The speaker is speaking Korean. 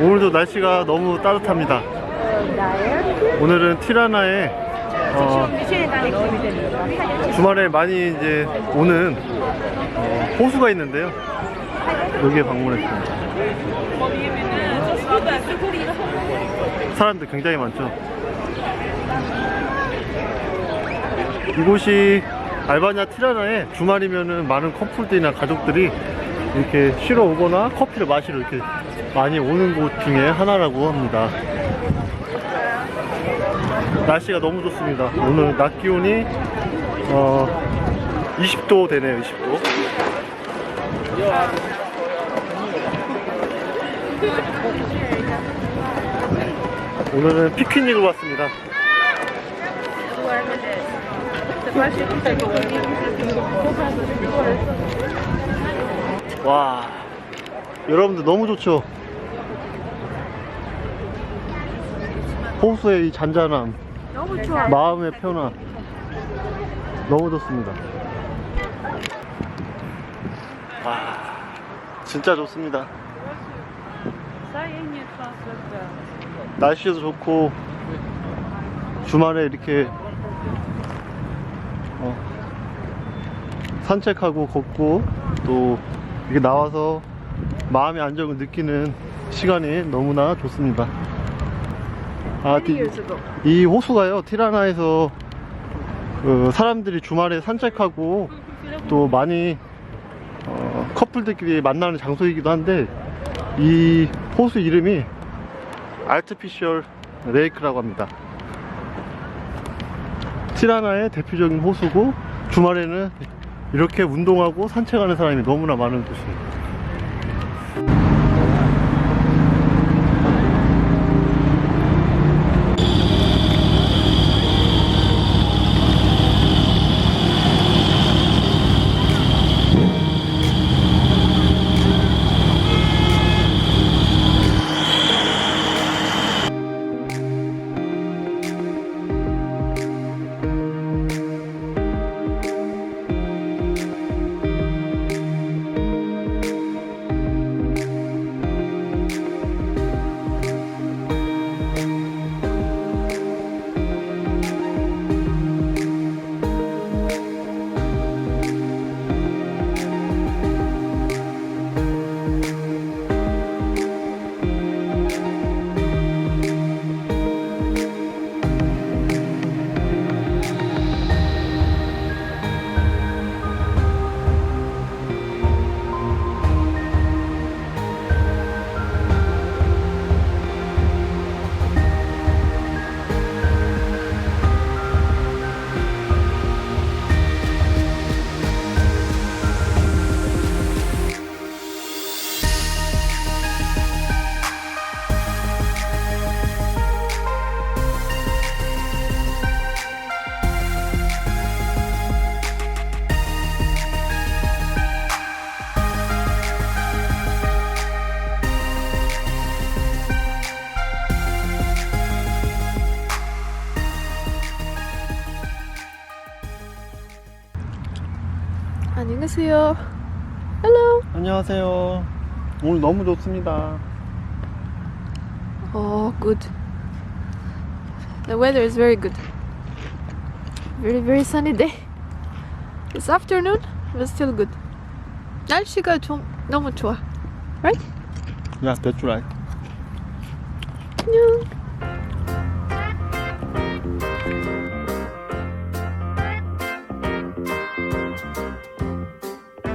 오늘도 날씨가 너무 따뜻합니다. 오늘은 티라나에 어, 주말에 많이 이제 오는 어, 호수가 있는데요. 여기에 방문했습니다. 사람들 굉장히 많죠. 이곳이 알바냐 티라나에 주말이면은 많은 커플들이나 가족들이 이렇게 쉬러 오거나 커피를 마시러 이렇게 많이 오는 곳 중에 하나라고 합니다. 날씨가 너무 좋습니다. 오늘 낮 기온이 어 20도 되네요. 20도. 오늘은 피크닉을 왔습니다. 와, 여러분들 너무 좋죠? 호수의 이 잔잔함, 너무 좋아. 마음의 편안, 너무 좋습니다. 와, 진짜 좋습니다. 날씨도 좋고, 주말에 이렇게 어, 산책하고 걷고 또 이렇게 나와서 마음의 안정을 느끼는 시간이 너무나 좋습니다. 아, 디- 이 호수가요 티라나에서 그 사람들이 주말에 산책하고 또 많이 어, 커플들끼리 만나는 장소이기도 한데 이 호수 이름이 알트피셜 레이크라고 합니다. 티라나의 대표적인 호수고 주말에는 이렇게 운동하고 산책하는 사람이 너무나 많은 곳입니다. 안녕하세요. Hello. 안녕하세요. 오늘 너무 좋습니다. Oh, good. The weather is very good. Very, very sunny day. This afternoon was still good. 날씨가 좀 너무 좋아. Right? 야, that's right. 안녕.